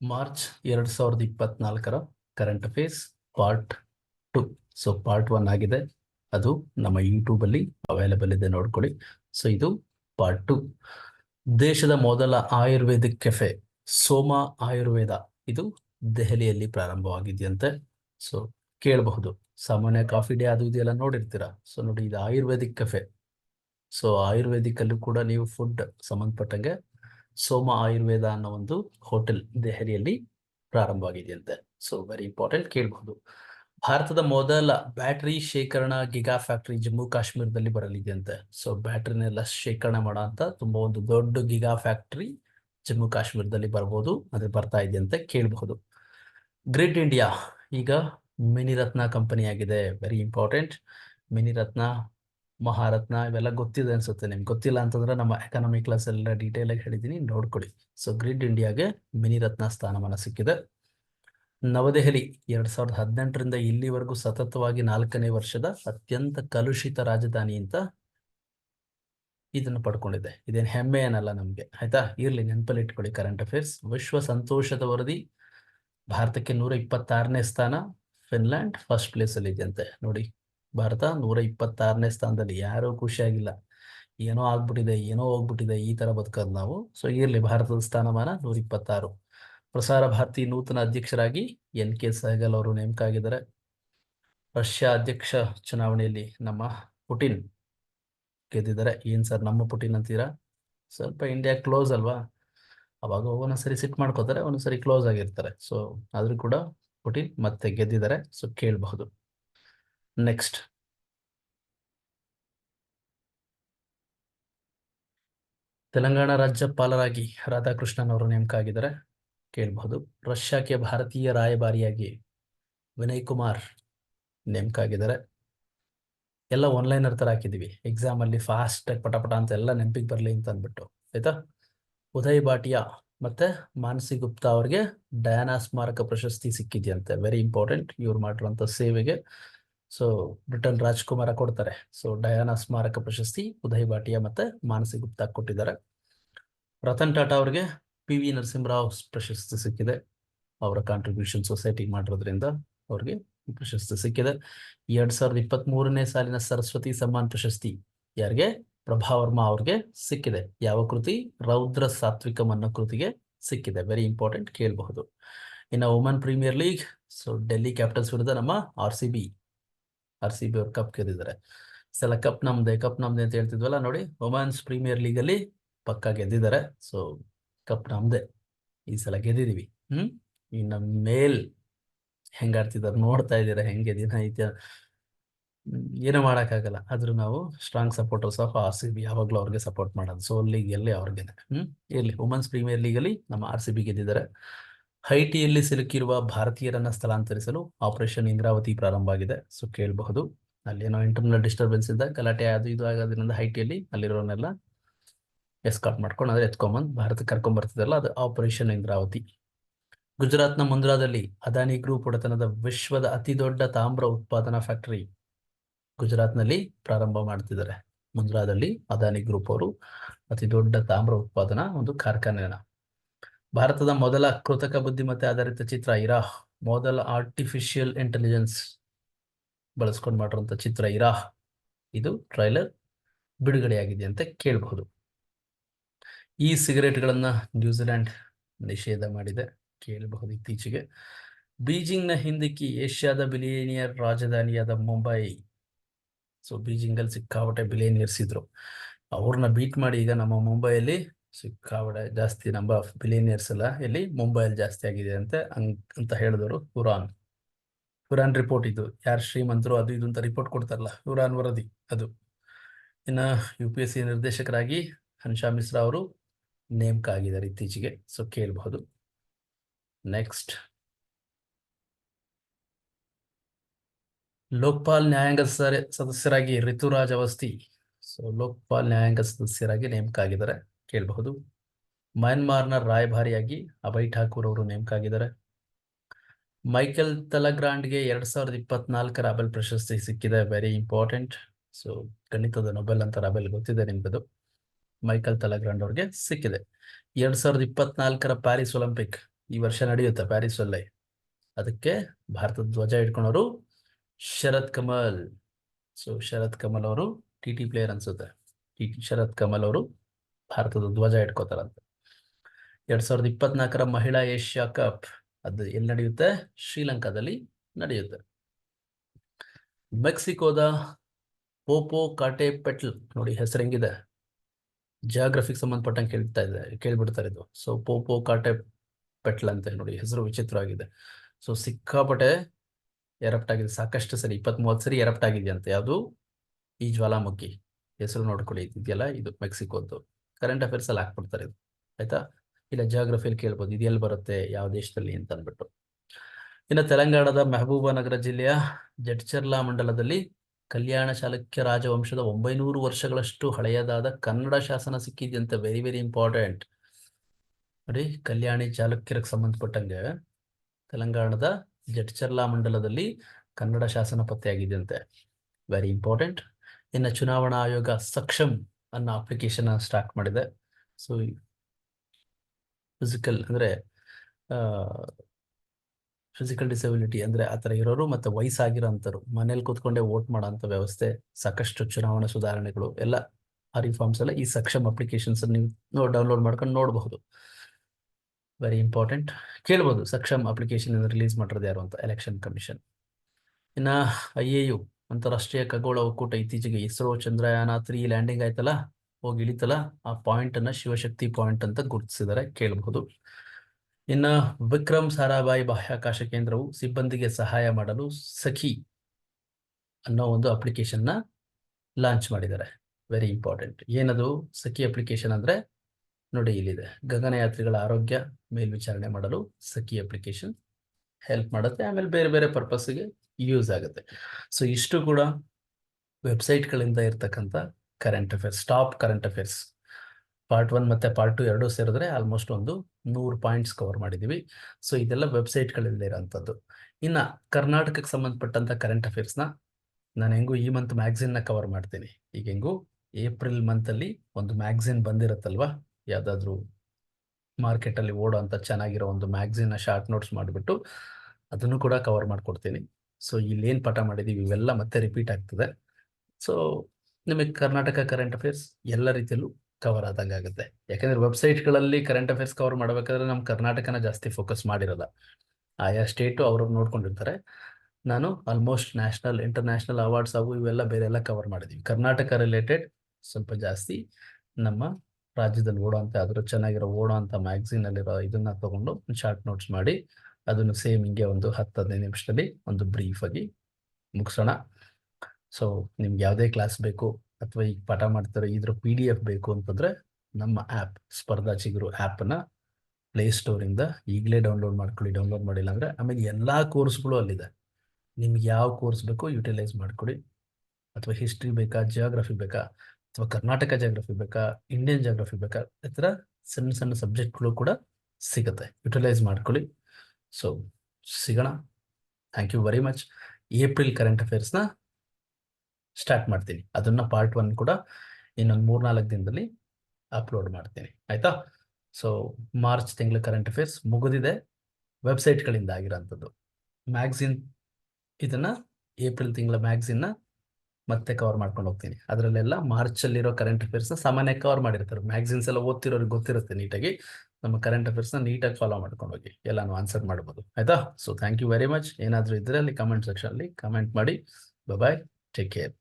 March ಎರಡ್ ಸಾವಿರದ ಇಪ್ಪತ್ನಾಲ್ಕರ current affairs part two so part one ಆಗಿದೆ. ಅದು ನಮ್ಮ ಯೂಟ್ಯೂಬ್ ಅಲ್ಲಿ ಅವೈಲೇಬಲ್ ಇದೆ, ನೋಡ್ಕೊಳ್ಳಿ. ಸೊ ಇದು ಪಾರ್ಟ್ ಟು ದೇಶದ ಮೊದಲ ಆಯುರ್ವೇದಿಕ್ ಕೆಫೆ ಸೋಮಾ ಆಯುರ್ವೇದ. ಇದು ದೆಹಲಿಯಲ್ಲಿ ಪ್ರಾರಂಭವಾಗಿದೆಯಂತೆ. ಸೊ ಕೇಳಬಹುದು. ಸಾಮಾನ್ಯ ಕಾಫಿ ಡೇ ಅದು ಇದೆಲ್ಲ ನೋಡಿರ್ತೀರಾ? ಸೊ ನೋಡಿ, ಇದು ಆಯುರ್ವೇದಿಕ್ ಕೆಫೆ ಸೊ ಆಯುರ್ವೇದಿಕ್ ಅಲ್ಲೂ ಕೂಡ ನೀವು ಫುಡ್ ಸಂಬಂಧಪಟ್ಟಂಗೆ ಸೋಮ ಆಯುರ್ವೇದ ಅನ್ನೋ ಒಂದು ಹೋಟೆಲ್ ದೆಹಲಿಯಲ್ಲಿ ಪ್ರಾರಂಭವಾಗಿದೆಯಂತೆ ಸೊ ವೆರಿ ಇಂಪಾರ್ಟೆಂಟ್ ಕೇಳಬಹುದು ಭಾರತದ ಮೊದಲ ಬ್ಯಾಟರಿ ಶೇಖರಣಾ ಗಿಗಾ ಫ್ಯಾಕ್ಟರಿ ಜಮ್ಮು ಕಾಶ್ಮೀರದಲ್ಲಿ ಬರಲಿದೆ ಅಂತೆ ಸೊ ಬ್ಯಾಟ್ರಿನೆಲ್ಲ ಶೇಖರಣೆ ಮಾಡೋ ಅಂತ ತುಂಬಾ ಒಂದು ದೊಡ್ಡ ಗಿಗಾ ಫ್ಯಾಕ್ಟರಿ ಜಮ್ಮು ಕಾಶ್ಮೀರದಲ್ಲಿ ಬರ್ಬೋದು ಅಂದ್ರೆ ಬರ್ತಾ ಇದೆಯಂತೆ ಕೇಳಬಹುದು ಗ್ರೇಟ್ ಇಂಡಿಯಾ, ಈಗ ಮಿನಿರತ್ನ ಕಂಪನಿ ಆಗಿದೆ very important mini ratna Maharatna ಇವೆಲ್ಲ ಗೊತ್ತಿದೆ ಅನ್ಸುತ್ತೆ ನಿಮ್ಗೆ. ಗೊತ್ತಿಲ್ಲ ಅಂತಂದ್ರೆ ನಮ್ಮ ಎಕನಾಮಿಕ್ ಕ್ಲಾಸ್ ಎಲ್ಲ ಡೀಟೇಲ್ ಆಗಿ ಹೇಳಿದ್ದೀನಿ ನೋಡ್ಕೊಳ್ಳಿ. ಸೊ ಗ್ರಿಡ್ ಇಂಡಿಯಾಗೆ ಮಿನಿ ರತ್ನ ಸ್ಥಾನಮಾನ ಸಿಕ್ಕಿದೆ. ನವದೆಹಲಿ ಎರಡ್ ಸಾವಿರದ ಹದಿನೆಂಟರಿಂದ ಇಲ್ಲಿವರೆಗೂ ಸತತವಾಗಿ ನಾಲ್ಕನೇ ವರ್ಷದ ಅತ್ಯಂತ ಕಲುಷಿತ ರಾಜಧಾನಿ ಅಂತ ಇದನ್ನು ಪಡ್ಕೊಂಡಿದೆ. ಇದೇನು ಹೆಮ್ಮೆ ಏನಲ್ಲ ನಮ್ಗೆ. ಆಯ್ತಾ? ಇರ್ಲಿ ನೆನಪಲ್ಲಿ ಇಟ್ಕೊಳ್ಳಿ ಕರೆಂಟ್ ಅಫೇರ್ಸ್ ವಿಶ್ವ ಸಂತೋಷದ ವರದಿ, ಭಾರತಕ್ಕೆ ನೂರ ಇಪ್ಪತ್ತಾರನೇ ಸ್ಥಾನ. ಫಿನ್ಲ್ಯಾಂಡ್ ಫಸ್ಟ್ ಪ್ಲೇಸ್ ಅಲ್ಲಿ ಇದೆಯಂತೆ ನೋಡಿ. ಭಾರತ ನೂರ ಇಪ್ಪತ್ತಾರನೇ ಸ್ಥಾನದಲ್ಲಿ, ಯಾರೂ ಖುಷಿಯಾಗಿಲ್ಲ. ಏನೋ ಆಗ್ಬಿಟ್ಟಿದೆ, ಏನೋ ಹೋಗ್ಬಿಟ್ಟಿದೆ ಈ ತರ ಬದುಕೋದು ನಾವು. ಸೊ ಇರಲಿ, ಭಾರತದ ಸ್ಥಾನಮಾನ ನೂರ ಇಪ್ಪತ್ತಾರು ಪ್ರಸಾರ ಭಾರತಿ ನೂತನ ಅಧ್ಯಕ್ಷರಾಗಿ ಎನ್ ಕೆ ಸಹಗಲ್ ಅವರು ನೇಮಕ ಆಗಿದ್ದಾರೆ ರಷ್ಯಾ ಅಧ್ಯಕ್ಷ ಚುನಾವಣೆಯಲ್ಲಿ ನಮ್ಮ ಪುಟಿನ್ ಗೆದ್ದಿದ್ದಾರೆ. ಏನ್ ಸರ್ ನಮ್ಮ ಪುಟಿನ್ ಅಂತೀರಾ? ಸ್ವಲ್ಪ ಇಂಡಿಯಾ ಕ್ಲೋಸ್ ಅಲ್ವಾ? ಅವಾಗ ಒಂದೊಂದ್ಸರಿ ಸಿಟ್ ಮಾಡ್ಕೋತಾರೆ ಒಂದೊಂದ್ಸರಿ ಕ್ಲೋಸ್ ಆಗಿರ್ತಾರೆ. ಸೊ ಆದ್ರೂ ಕೂಡ ಪುಟಿನ್ ಮತ್ತೆ ಗೆದ್ದಿದ್ದಾರೆ. ಸೊ ಕೇಳಬಹುದು. ನೆಕ್ಸ್ಟ್ ತೆಲಂಗಾಣ ರಾಜ್ಯಪಾಲರಾಗಿ ರಾಧಾಕೃಷ್ಣನ್ ಅವರು ನೇಮಕ ಆಗಿದ್ದಾರೆ ಕೇಳಬಹುದು. ರಷ್ಯಾಕ್ಕೆ ಭಾರತೀಯ ರಾಯಭಾರಿಯಾಗಿ ವಿನಯ್ ಕುಮಾರ್ ನೇಮಕ ಆಗಿದ್ದಾರೆ ಎಲ್ಲ ಆನ್ಲೈನ್ ತರ ಹಾಕಿದೀವಿ ಎಕ್ಸಾಮ್ ಅಲ್ಲಿ ಫಾಸ್ಟ್ ಪಟಪಟ ಅಂತ ಎಲ್ಲ ನೆನಪಿಗೆ ಬರಲಿ ಅಂತ ಅಂದ್ಬಿಟ್ಟು. ಆಯ್ತಾ? ಉದಯ್ ಭಾಟಿಯಾ ಮತ್ತೆ ಮಾನಸಿ ಗುಪ್ತಾ ಅವ್ರಿಗೆ ಡಯಾನಾ ಸ್ಮಾರಕ ಪ್ರಶಸ್ತಿ ಸಿಕ್ಕಿದೆಯಂತೆ. ವೆರಿ ಇಂಪಾರ್ಟೆಂಟ್ ಇವ್ರು ಮಾಡಿರುವಂತ ಸೇವೆಗೆ ಸೊ ಬ್ರಿಟನ್ ರಾಜ್ಕುಮಾರ ಕೊಡ್ತಾರೆ. ಸೊ ಡಯಾನಾ ಸ್ಮಾರಕ ಪ್ರಶಸ್ತಿ ಉದಯ್ ಭಾಟಿಯಾ ಮತ್ತೆ ಮಾನಸಿ ಗುಪ್ತಾ ಕೊಟ್ಟಿದ್ದಾರೆ. ರತನ್ ಟಾಟಾ ಅವ್ರಿಗೆ ಪಿ ವಿ ನರಸಿಂಹರಾವ್ ಪ್ರಶಸ್ತಿ ಸಿಕ್ಕಿದೆ. ಅವರ ಕಾಂಟ್ರಿಬ್ಯೂಷನ್ ಸೊಸೈಟಿ ಮಾಡಿರೋದ್ರಿಂದ ಅವ್ರಿಗೆ ಪ್ರಶಸ್ತಿ ಸಿಕ್ಕಿದೆ. ಎರಡ್ ಸಾವಿರದ ಇಪ್ಪತ್ತ್ ಮೂರನೇ ಸಾಲಿನ ಸರಸ್ವತಿ ಸಮ್ಮಾನ್ ಪ್ರಶಸ್ತಿ ಯಾರಿಗೆ? ಪ್ರಭಾ ವರ್ಮಾ ಅವ್ರಿಗೆ ಸಿಕ್ಕಿದೆ. ಯಾವ ಕೃತಿ? ರೌದ್ರ ಸಾತ್ವಿಕಂ ಅನ್ನೋ ಕೃತಿಗೆ ಸಿಕ್ಕಿದೆ. ವೆರಿ ಇಂಪಾರ್ಟೆಂಟ್ ಕೇಳಬಹುದು. ಇನ್ನು women premier league so Delhi Capitals ವಿರುದ್ಧ ನಮ್ಮ R C B R C B ಅವ್ರು ಕಪ್ ಗೆದ್ದಿದ್ದಾರೆ. ಸಲ ಕಪ್ ನಮ್ದೆ ಕಪ್ ನಮ್ದೆ ಅಂತ ಹೇಳ್ತಿದ್ವಲ್ಲ ನೋಡಿ ವುಮೆನ್ಸ್ ಪ್ರೀಮಿಯರ್ ಲೀಗ್ ಅಲ್ಲಿ ಪಕ್ಕ ಗೆದ್ದಿದ್ದಾರೆ. ಸೊ ಕಪ್ ನಮ್ದೆ. ಈ ಸಲ ಗೆದ್ದಿದೀವಿ. ಹ್ಮ್? ಇನ್ನ ಮೇಲ್ ಹೆಂಗ್ ಆಡ್ತಿದಾರೆ ನೋಡ್ತಾ ಇದ್ದೀರಾ, ಹೆಂಗೆ ದಿನ ಐತೆ? ಏನೂ ಮಾಡೋಕ್ಕಾಗಲ್ಲ. ಆದ್ರೂ ನಾವು strong supporters of R C B ಯಾವಾಗಲೂ ಅವ್ರಿಗೆ ಸಪೋರ್ಟ್ ಮಾಡೋದು. ಸೊ ಲೀಗ್ ಎಲ್ಲಿ ಅವ್ರಿಗೆ ಹ್ಮ್? ಇರ್ಲಿ ವುಮೆನ್ಸ್ ಪ್ರೀಮಿಯರ್ ಲೀಗಲ್ಲಿ ನಮ್ಮ ಆರ್ ಸಿ ಬಿ ಗೆದ್ದಿದ್ದಾರೆ. ಹೈಟಿಯಲ್ಲಿ ಸಿಲುಕಿರುವ ಭಾರತೀಯರನ್ನ ಸ್ಥಳಾಂತರಿಸಲು ಆಪರೇಷನ್ ಇಂದ್ರಾವತಿ ಪ್ರಾರಂಭ ಆಗಿದೆ ಸೊ, ಕೇಳಬಹುದು. ಅಲ್ಲಿ ಏನೋ ಇಂಟರ್ನಲ್ ಡಿಸ್ಟರ್ಬೆನ್ಸ್ ಇದ್ದ ಗಲಾಟೆ ಅದು ಇದು ಆಗೋದ್ರಿಂದ ಹೈಟಿಯಲ್ಲಿ ಅಲ್ಲಿರೋನೆಲ್ಲ ಎಸ್ಕಾಟ್ ಮಾಡ್ಕೊಂಡು ಅಂದ್ರೆ ಎತ್ಕೊಂಬಂದು ಭಾರತಕ್ಕೆ ಕರ್ಕೊಂಡ್ ಬರ್ತಿದಲ್ಲ ಅದು ಆಪರೇಷನ್ ಇಂದ್ರಾವತಿ. ಗುಜರಾತ್ನ ಮುಂದ್ರಾದಲ್ಲಿ ಅದಾನಿ ಗ್ರೂಪ್ ಒಡೆತನದ ವಿಶ್ವದ ಅತಿ ದೊಡ್ಡ ತಾಮ್ರ ಉತ್ಪಾದನಾ ಫ್ಯಾಕ್ಟರಿ ಗುಜರಾತ್ನಲ್ಲಿ ಪ್ರಾರಂಭ ಮಾಡ್ತಿದ್ದಾರೆ. ಮುಂದ್ರಾದಲ್ಲಿ ಅದಾನಿ ಗ್ರೂಪ್ ಅವರು ಅತಿ ದೊಡ್ಡ ತಾಮ್ರ ಉತ್ಪಾದನಾ ಒಂದು ಕಾರ್ಖಾನೆನ. ಭಾರತದ ಮೊದಲ ಕೃತಕ ಬುದ್ಧಿಮತ್ತೆ ಆಧಾರಿತ ಚಿತ್ರ ಇರಾಹ್ ಮೊದಲ ಆರ್ಟಿಫಿಷಿಯಲ್ ಇಂಟೆಲಿಜೆನ್ಸ್ ಬಳಸ್ಕೊಂಡು ಮಾಡಿರುವಂತ ಚಿತ್ರ ಇರಾಹ್ ಇದು ಟ್ರೈಲರ್ ಬಿಡುಗಡೆಯಾಗಿದೆ ಅಂತ ಕೇಳಬಹುದು ಈ ಸಿಗರೇಟ್ಗಳನ್ನ ನ್ಯೂಜಿಲೆಂಡ್ ನಿಷೇಧ ಮಾಡಿದೆ ಕೇಳಬಹುದು ಇತ್ತೀಚೆಗೆ. ಬೀಜಿಂಗ್ನ ಹಿಂದಿಕ್ಕಿ ಏಷ್ಯಾದ ಬಿಲಿಯನಿಯರ್ ರಾಜಧಾನಿಯಾದ ಮುಂಬೈ. ಸೊ ಬೀಜಿಂಗಲ್ಲಿ ಸಿಕ್ಕಾಪಟ್ಟೆ ಬಿಲಿಯನಿಯರ್ಸ್ ಇದ್ರು. ಅವ್ರನ್ನ ಬೀಟ್ ಮಾಡಿ ಈಗ ನಮ್ಮ ಮುಂಬೈಯಲ್ಲಿ ಸಿಕ್ಕಾಪಟ್ಟೆ ಜಾಸ್ತಿ ನಂಬರ್ ಆಫ್ ಬಿಲಿಯನಿಯರ್ಸ್ ಎಲ್ಲ ಇಲ್ಲಿ ಮುಂಬೈಯಲ್ಲಿ ಜಾಸ್ತಿ ಆಗಿದೆ ಅಂತ ಅಂತ ಹೇಳಿದವರು ಕುರಾನ್ ಕುರಾನ್ ರಿಪೋರ್ಟ್ ಇದು. ಯಾರು ಶ್ರೀಮಂತರು ಅದು ಇದು ಅಂತ ರಿಪೋರ್ಟ್ ಕೊಡ್ತಾರಲ್ಲ ಕುರಾನ್ ವರದಿ ಅದು. ಇನ್ನು ಯು ಪಿ ಎಸ್ ಸಿ ನಿರ್ದೇಶಕರಾಗಿ ಹನ್ಷಾ ಮಿಶ್ರಾ ಅವರು ನೇಮಕ ಆಗಿದ್ದಾರೆ ಇತ್ತೀಚೆಗೆ ಸೊ ಕೇಳಬಹುದು. ನೆಕ್ಸ್ಟ್ ಲೋಕ್ಪಾಲ್ ನ್ಯಾಯಾಂಗ ಸದಸ್ಯರಾಗಿ ಋತುರಾಜ್ ಅವಸ್ಥಿ. ಸೊ ಲೋಕ್ಪಾಲ್ ನ್ಯಾಯಾಂಗ ಸದಸ್ಯರಾಗಿ ನೇಮಕ ಆಗಿದ್ದಾರೆ ಕೇಳಬಹುದು. ಮಯನ್ಮಾರ್ನ ರಾಯಭಾರಿಯಾಗಿ ಅಭಯ್ ಠಾಕೂರ್ ಅವರು ನೇಮಕ ಆಗಿದ್ದಾರೆ ಮೈಕೆಲ್ ತಲಗ್ರಾಂಡ್ಗೆ ಎರಡ್ ಸಾವಿರದ ಇಪ್ಪತ್ನಾಲ್ಕರ ಅಬೆಲ್ ಪ್ರಶಸ್ತಿ ಸಿಕ್ಕಿದೆ. ವೆರಿ ಇಂಪಾರ್ಟೆಂಟ್ ಸೊ ಗಣಿತದ ನೊಬೆಲ್ ಅಂತ ಅಬೆಲ್ ಗೊತ್ತಿದೆ ನಿಮ್ಗದು ಮೈಕಲ್ ತಲಗ್ರಾಂಡ್ ಅವ್ರಿಗೆ ಸಿಕ್ಕಿದೆ. ಎರಡ್ ಸಾವಿರದ ಇಪ್ಪತ್ನಾಲ್ಕರ ಪ್ಯಾರಿಸ್ ಒಲಿಂಪಿಕ್ ಈ ವರ್ಷ ನಡೆಯುತ್ತೆ, ಪ್ಯಾರಿಸ್ ಅಲ್ಲೇ. ಅದಕ್ಕೆ ಭಾರತದ ಧ್ವಜ ಇಟ್ಕೊಂಡವರು ಶರತ್ ಕಮಲ್. ಸೊ ಶರತ್ ಕಮಲ್ ಅವರು ಟಿ ಟಿ ಪ್ಲೇಯರ್ ಅನ್ಸುತ್ತೆ. ಟಿ ಶರತ್ ಕಮಲ್ ಅವರು ಭಾರತದ ಧ್ವಜ ಇಟ್ಕೋತಾರಂತೆ. ಎರಡ್ ಸಾವಿರದ ಇಪ್ಪತ್ನಾಲ್ಕರ ಮಹಿಳಾ ಏಷ್ಯಾ ಕಪ್ ಅದು ಎಲ್ಲಿ ನಡೆಯುತ್ತೆ? ಶ್ರೀಲಂಕಾದಲ್ಲಿ ನಡೆಯುತ್ತೆ. ಮೆಕ್ಸಿಕೋದ ಪೋಪೋ ಕಾಟೆ ಪೆಟ್ಲ್ ನೋಡಿ ಹೆಸರು ಹೆಂಗಿದೆ? ಜಿಯೋಗ್ರಫಿಗೆ ಸಂಬಂಧಪಟ್ಟಂಗೆ ಕೇಳ್ತಾ ಇದೆ, ಕೇಳ್ಬಿಡ್ತಾರೆ ಇದು. ಸೊ ಪೋಪೋ ಕಾಟೆ ಪೆಟ್ಲ್ ಅಂತ ನೋಡಿ ಹೆಸರು ವಿಚಿತ್ರವಾಗಿದೆ. ಸೊ ಸಿಕ್ಕಾಪಟ್ಟೆ ಎರಪ್ಟ್ ಆಗಿದೆ. ಸಾಕಷ್ಟು ಸರಿ ಇಪ್ಪತ್ತ್ ಮೂವತ್ತು ಸರಿ ಎರಪ್ಟ್ ಆಗಿದೆಯಂತೆ. ಯಾವುದು? ಈ ಜ್ವಾಲಾಮುಖಿ ಹೆಸರು ನೋಡ್ಕೊಳ್ಳಿ, ಇದೆಯಲ್ಲ ಇದು ಮೆಕ್ಸಿಕೋದ್ದು. ಕರೆಂಟ್ ಅಫೇರ್ಸ್ ಅಲ್ಲಿ ಹಾಕ್ಬಿಡ್ತಾರೆ ಇದು. ಆಯ್ತಾ? ಇಲ್ಲ ಜಿಯೋಗ್ರಫಿಯಲ್ಲಿ ಕೇಳ್ಬೋದು. ಇದು ಎಲ್ಲಿ ಬರುತ್ತೆ? ಯಾವ ದೇಶದಲ್ಲಿ ಅಂತ ಅಂದ್ಬಿಟ್ಟು. ಇನ್ನು ತೆಲಂಗಾಣದ ಮೆಹಬೂಬನಗರ ಜಿಲ್ಲೆಯ ಜಟ್ಚರ್ಲಾ ಮಂಡಲದಲ್ಲಿ ಕಲ್ಯಾಣ ಚಾಲುಕ್ಯ ರಾಜವಂಶದ ಒಂಬೈನೂರು ವರ್ಷಗಳಷ್ಟು ಹಳೆಯದಾದ ಕನ್ನಡ ಶಾಸನ ಸಿಕ್ಕಿದ್ಯಂತೆ ವೆರಿ ವೆರಿ ಇಂಪಾರ್ಟೆಂಟ್ ನೋಡಿ, ಕಲ್ಯಾಣಿ ಚಾಲುಕ್ಯರಿಗೆ ಸಂಬಂಧಪಟ್ಟಂಗೆ ತೆಲಂಗಾಣದ ಜಟ್ಚರ್ಲಾ ಮಂಡಲದಲ್ಲಿ ಕನ್ನಡ ಶಾಸನ ಪತ್ತೆಯಾಗಿದೆಯಂತೆ. ವೆರಿ ಇಂಪಾರ್ಟೆಂಟ್ ಇನ್ನು ಚುನಾವಣಾ ಆಯೋಗ ಸಕ್ಷಮ್ ಅನ್ನೋ ಅಪ್ಲಿಕೇಶನ್ ಸ್ಟಾರ್ಟ್ ಮಾಡಿದೆ. ಸೊ ಫಿಸಿಕಲ್ ಅಂದ್ರೆ ಫಿಸಿಕಲ್ ಡಿಸಬಿಲಿಟಿ ಅಂದ್ರೆ ಥರ ಇರೋರು ಮತ್ತೆ ವಯಸ್ಸಾಗಿರೋಂಥವ್ರು, ಮನೇಲಿ ಕೂತ್ಕೊಂಡೇ ವೋಟ್ ಮಾಡೋಂಥ ವ್ಯವಸ್ಥೆ, ಸಾಕಷ್ಟು ಚುನಾವಣಾ ಸುಧಾರಣೆಗಳು ಎಲ್ಲ ಆ ರಿಫಾರ್ಮ್ಸ್ ಎಲ್ಲ ಈ ಸಕ್ಷಮ್ ಅಪ್ಲಿಕೇಶನ್ಸ್ ನೀವು ಡೌನ್ಲೋಡ್ ಮಾಡ್ಕೊಂಡು ನೋಡಬಹುದು. ವೆರಿ ಇಂಪಾರ್ಟೆಂಟ್ ಕೇಳ್ಬೋದು ಸಕ್ಷಮ್ ಅಪ್ಲಿಕೇಶನ್ ರಿಲೀಸ್ ಮಾಡಿರೋದು ಯಾರು ಅಂತ ಎಲೆಕ್ಷನ್ ಕಮಿಷನ್ ಇನ್ನ ಐ ಎ ಯು ಅಂತಾರಾಷ್ಟ್ರೀಯ ಖಗೋಳ ಒಕ್ಕೂಟ ಇತ್ತೀಚೆಗೆ ಇಸ್ರೋ, ಚಂದ್ರಯಾನ ತ್ರೀ ಲ್ಯಾಂಡಿಂಗ್ ಆಯ್ತಲ್ಲ? ಹೋಗಿ ಇಳಿತಲ್ಲ? ಆ ಪಾಯಿಂಟ್ ಅನ್ನ ಶಿವಶಕ್ತಿ ಪಾಯಿಂಟ್ ಅಂತ ಗುರುತಿಸಿದ್ದಾರೆ. ಕೇಳಬಹುದು. ಇನ್ನ ವಿಕ್ರಮ್ ಸಾರಾಭಾಯಿ ಬಾಹ್ಯಾಕಾಶ ಕೇಂದ್ರವು ಸಿಬ್ಬಂದಿಗೆ ಸಹಾಯ ಮಾಡಲು ಸಖಿ ಅನ್ನೋ ಒಂದು ಅಪ್ಲಿಕೇಶನ್ನ ಲಾಂಚ್ ಮಾಡಿದ್ದಾರೆ. ವೆರಿ ಇಂಪಾರ್ಟೆಂಟ್ ಏನದು ಸಖಿ ಅಪ್ಲಿಕೇಶನ್ ಅಂದ್ರೆ? ನೋಡಿ ಇಲ್ಲಿದೆ. ಗಗನಯಾತ್ರಿಗಳ ಆರೋಗ್ಯ ಮೇಲ್ವಿಚಾರಣೆ ಮಾಡಲು ಸಖಿ ಅಪ್ಲಿಕೇಶನ್ ಹೆಲ್ಪ್ ಮಾಡುತ್ತೆ. ಆಮೇಲೆ ಬೇರೆ ಬೇರೆ ಪರ್ಪಸ್ಗೆ ಯೂಸ್ ಆಗುತ್ತೆ. ಸೊ ಇಷ್ಟು ಕೂಡ ವೆಬ್ಸೈಟ್ಗಳಿಂದ ಇರ್ತಕ್ಕಂಥ current affairs top current affairs part one ಮತ್ತೆ ಪಾರ್ಟ್ ಟು ಎರಡೂ ಸೇರಿದ್ರೆ ಆಲ್ಮೋಸ್ಟ್ ಒಂದು ನೂರು ಪಾಯಿಂಟ್ಸ್ ಕವರ್ ಮಾಡಿದ್ದೀವಿ. ಸೊ ಇದೆಲ್ಲ ವೆಬ್ಸೈಟ್ಗಳಿಂದ ಇರೋಂಥದ್ದು. ಇನ್ನು ಕರ್ನಾಟಕಕ್ಕೆ ಸಂಬಂಧಪಟ್ಟಂಥ ಕರೆಂಟ್ ಅಫೇರ್ಸ್ನ ನಾನು ಹೆಂಗೂ ಈ ಮಂತ್ ಮ್ಯಾಗ್ಝಿನ್ನ ಕವರ್ ಮಾಡ್ತೀನಿ. ಈಗ ಹೆಂಗೂ ಏಪ್ರಿಲ್ ಮಂತಲ್ಲಿ ಒಂದು ಮ್ಯಾಗ್ಝಿನ್ ಬಂದಿರುತ್ತಲ್ವಾ? ಯಾವುದಾದ್ರೂ ಮಾರ್ಕೆಟಲ್ಲಿ ಓಡೋ ಅಂತ ಚೆನ್ನಾಗಿರೋ ಒಂದು ಮ್ಯಾಗ್ಝಿನ್ನ ಶಾರ್ಟ್ ನೋಟ್ಸ್ ಮಾಡಿಬಿಟ್ಟು ಅದನ್ನು ಕೂಡ ಕವರ್ ಮಾಡಿಕೊಡ್ತೀನಿ. ಸೊ ಇಲ್ಲಿ ಏನು ಪಾಠ ಮಾಡಿದ್ದೀವಿ ಇವೆಲ್ಲ ಮತ್ತೆ ರಿಪೀಟ್ ಆಗ್ತದೆ. ಸೊ ನಿಮಗೆ ಕರ್ನಾಟಕ ಕರೆಂಟ್ ಅಫೇರ್ಸ್ ಎಲ್ಲ ರೀತಿಯಲ್ಲೂ ಕವರ್ ಆದಂಗೆ ಆಗುತ್ತೆ. ಯಾಕಂದ್ರೆ ವೆಬ್ಸೈಟ್ಗಳಲ್ಲಿ ಕರೆಂಟ್ ಅಫೇರ್ಸ್ ಕವರ್ ಮಾಡಬೇಕಾದ್ರೆ ನಮ್ಮ ಕರ್ನಾಟಕನ ಜಾಸ್ತಿ ಫೋಕಸ್ ಮಾಡಿರಲ್ಲ. ಆಯಾ ಸ್ಟೇಟು ಅವ್ರವ್ರು ನೋಡ್ಕೊಂಡಿರ್ತಾರೆ. ನಾನು ಆಲ್ಮೋಸ್ಟ್ ನ್ಯಾಷನಲ್ ಇಂಟರ್ನ್ಯಾಷನಲ್ ಅವಾರ್ಡ್ಸ್ ಅವು ಇವೆಲ್ಲ ಬೇರೆ ಎಲ್ಲ ಕವರ್ ಮಾಡಿದ್ದೀವಿ ಕರ್ನಾಟಕ ರಿಲೇಟೆಡ್ ಸ್ವಲ್ಪ ಜಾಸ್ತಿ ನಮ್ಮ ರಾಜ್ಯದಲ್ಲಿ ಅಂತ ಅದ್ರ ಚೆನ್ನಾಗಿರೋ ಓಡೋ ಅಂತ ಮ್ಯಾಗ್ಝಿನ್ ಅಲ್ಲಿರೋ ಇದನ್ನ ತಗೊಂಡು ಶಾರ್ಟ್ ನೋಟ್ಸ್ ಮಾಡಿ ಅದನ್ನು ಸೇಮ್ ಹಿಂಗೆ ಒಂದು ಹತ್ತು ಹದಿನೈದು ನಿಮಿಷದಲ್ಲಿ ಒಂದು ಬ್ರೀಫ್ ಆಗಿ ಮುಗಿಸೋಣ. ಸೊ ನಿಮ್ಗೆ ಯಾವುದೇ ಕ್ಲಾಸ್ ಬೇಕು ಅಥವಾ ಈಗ ಪಾಠ ಮಾಡ್ತಾರೆ ಇದ್ರ ಪಿ ಡಿ ಎಫ್ ಬೇಕು ಅಂತಂದ್ರೆ ನಮ್ಮ ಆ್ಯಪ್ ಸ್ಪರ್ಧಾ ಚಿಗುರು ಪ್ಲೇ ಪ್ಲೇಸ್ಟೋರಿಂದ ಈಗಲೇ ಡೌನ್ಲೋಡ್ ಮಾಡ್ಕೊಳ್ಳಿ. ಡೌನ್ಲೋಡ್ ಮಾಡಿಲ್ಲ ಅಂದರೆ ಆಮೇಲೆ ಎಲ್ಲ ಕೋರ್ಸ್ಗಳು ಅಲ್ಲಿದೆ. ನಿಮ್ಗೆ ಯಾವ ಕೋರ್ಸ್ ಬೇಕೋ ಯುಟಿಲೈಸ್ ಮಾಡ್ಕೊಳ್ಳಿ. ಅಥವಾ ಹಿಸ್ಟ್ರಿ ಬೇಕಾ ಜಿಯೋಗ್ರಫಿ ಬೇಕಾ, ಅಥವಾ ಕರ್ನಾಟಕ ಜಿಯೋಗ್ರಫಿ ಬೇಕಾ ಇಂಡಿಯನ್ ಜಿಯೋಗ್ರಫಿ ಬೇಕಾ, ಈ ಥರ ಸಣ್ಣ ಸಣ್ಣ ಸಬ್ಜೆಕ್ಟ್ಗಳು ಕೂಡ ಸಿಗುತ್ತೆ. ಯುಟಿಲೈಸ್ ಮಾಡ್ಕೊಳ್ಳಿ. ಸೊ ಸಿಗೋಣ. Thank you very much April current ಅಫೇರ್ಸ್ನ start ಮಾಡ್ತೀನಿ. ಅದನ್ನ ಪಾರ್ಟ್ ಒನ್ ಕೂಡ ಇನ್ನೊಂದು ಮೂರ್ನಾಲ್ಕು ದಿನದಲ್ಲಿ ಅಪ್ಲೋಡ್ ಮಾಡ್ತೀನಿ. ಆಯ್ತಾ? ಸೊ ಮಾರ್ಚ್ ತಿಂಗಳ ಕರೆಂಟ್ ಅಫೇರ್ಸ್ ಮುಗಿದಿದೆ. ವೆಬ್ಸೈಟ್ಗಳಿಂದ ಆಗಿರೋಂಥದ್ದು. ಮ್ಯಾಗ್ಝಿನ್ ಇದನ್ನ ಏಪ್ರಿಲ್ ತಿಂಗಳ ಮ್ಯಾಗ್ಝಿನ್ನ ಮತ್ತೆ ಕವರ್ ಮಾಡ್ಕೊಂಡು ಹೋಗ್ತೀನಿ. ಅದರಲ್ಲೆಲ್ಲ ಮಾರ್ಚಲ್ಲಿರೋ ಕರೆಂಟ್ ಅಫೇರ್ಸ್ನ ಸಾಮಾನ್ಯ ಕವರ್ ಮಾಡಿರ್ತಾರೆ. ಮ್ಯಾಗ್ಝಿನ್ಸ್ ಎಲ್ಲ ಓದ್ತಿರೋರಿಗೆ ಗೊತ್ತಿರುತ್ತೆ ನೀಟಾಗಿ ನಮ್ಮ ಕರೆಂಟ್ ಅಫೇರ್ಸ್ನ ನೀಟಾಗಿ ಫಾಲೋ ಮಾಡ್ಕೊಂಡು ಹೋಗಿ. ಎಲ್ಲಾನು ಆನ್ಸರ್ ಮಾಡ್ಬೋದು. ಆಯ್ತಾ? So thank you very much ಏನಾದರೂ ಇದ್ರೆ ಅಲ್ಲಿ ಕಮೆಂಟ್ ಸೆಕ್ಷನಲ್ಲಿ ಕಮೆಂಟ್ ಮಾಡಿ. Bye take care